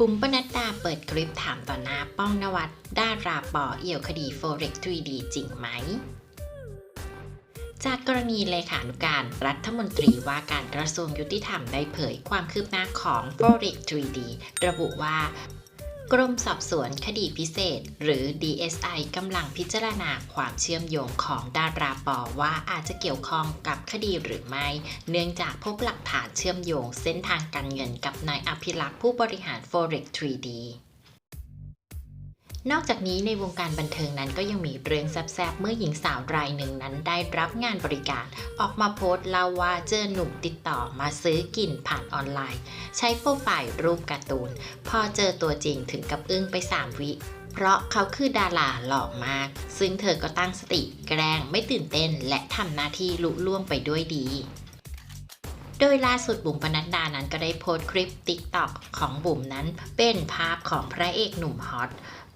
บุ๋มปนัดดาเปิดคลิปถามต่อหน้าป้องนวัดดาราปอเอี่ยวคดี Forex 3D จริงไหม จากกรณีเลขานุการรัฐมนตรีว่าการกระทรวงยุติธรรมได้เผยความคืบหน้าของ Forex 3D ระบุว่า กรมสอบสวนคดีพิเศษ หรือ DSI กำลังพิจารณาความเชื่อมโยงของดาราปอว่าอาจจะเกี่ยวข้องกับคดีหรือไม่ เนื่องจากพบหลักฐานเชื่อมโยงเส้นทางการเงินกับนายอภิรักษ์ผู้บริหาร Forex 3D นอกจากนี้ในวงการบันเทิงนั้นก็ยังมีเรื่องแซบๆ เมื่อหญิงสาวรายหนึ่งนั้นได้รับงานบริการ ออกมาโพสต์เล่าว่าเจอหนุ่มติดต่อมาซื้อกินผ่านออนไลน์ ใช้โปรไฟล์รูปการ์ตูน พอเจอตัวจริงถึงกับอึ้งไป 3 วิเพราะเขาคือดาราหล่อมาก ซึ่งเธอก็ตั้งสติแกล้งไม่ตื่นเต้น และทำหน้าที่ลุล่วงไปด้วยดีโดยล่าสุดบุ๋มปนัดดานั้นก็ได้โพสต์คลิป TikTok ของบุ๋มนั้นเป็นภาพของพระเอกหนุ่มฮอต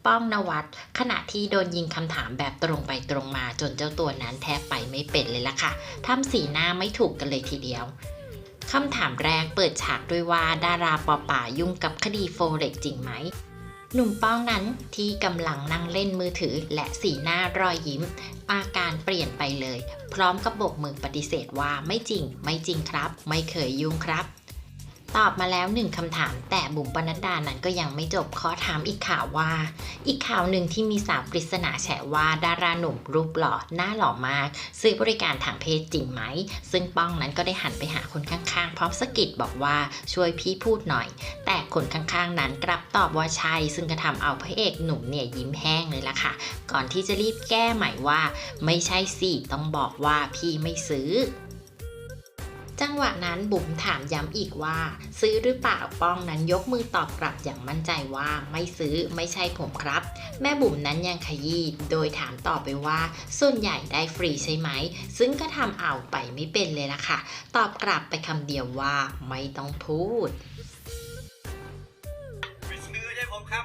ป้องนวัดขณะที่โดนยิงคำถามแบบตรงไปตรงมาจนเจ้าตัวนั้นแทบไปไม่เป็นเลยล่ะค่ะทำสีหน้าไม่ถูกกันเลยทีเดียวคำถามแรกเปิดฉากด้วยว่าดาราปอป่ายุ่งกับคดีโฟเร็กจริงไหมหนุ่มป้องนั้นที่กำลังนั่งเล่นมือถือและสีหน้ารอยยิ้ม อาการเปลี่ยนไปเลย พร้อมกับบกมือปฏิเสธว่าไม่จริง ไม่จริงครับ ไม่เคยยุ่งครับ ตอบมาแล้วหนึ่งคำถาม แต่บุ๋มปนัดดานั้นก็ยังไม่จบขอถามอีกข่าวว่า อีกข่าวหนึ่งที่มีสาวปริศนาแฉว่าดาราหนุ่มรูปหล่อหน้าหล่อมาก ซื้อบริการทางเพศจริงไหม ซึ่งป้องนั้นก็ได้หันไปหาคนข้างๆ พร้อมสะกิดบอกว่าช่วยพี่พูดหน่อย แต่คนข้างๆ นั้นกลับตอบว่าใช่ซึ่งก็ทำเอาพระเอกหนุ่มเนี่ยยิ้มแห้งเลยล่ะค่ะ ก่อนที่จะรีบแก้ใหม่ว่า ไม่ใช่สิต้องบอกว่าพี่ไม่ซื้อ จังหวะนั้นบุ๋มถามย้ำอีกว่า ซื้อหรือเปล่าป้องนั้นยกมือตอบกลับอย่างมั่นใจว่าไม่ซื้อไม่ใช่ผมครับ แม่บุ๋มนั้นยังขยี้โดยถามต่อไปว่า ส่วนใหญ่ได้ฟรีใช่ไหม ซึ่งก็ทำเอาไปไม่เป็นเลยล่ะค่ะ ตอบกลับไปคำเดียวว่าไม่ต้องพูดไปซื้อใช่ผมครับ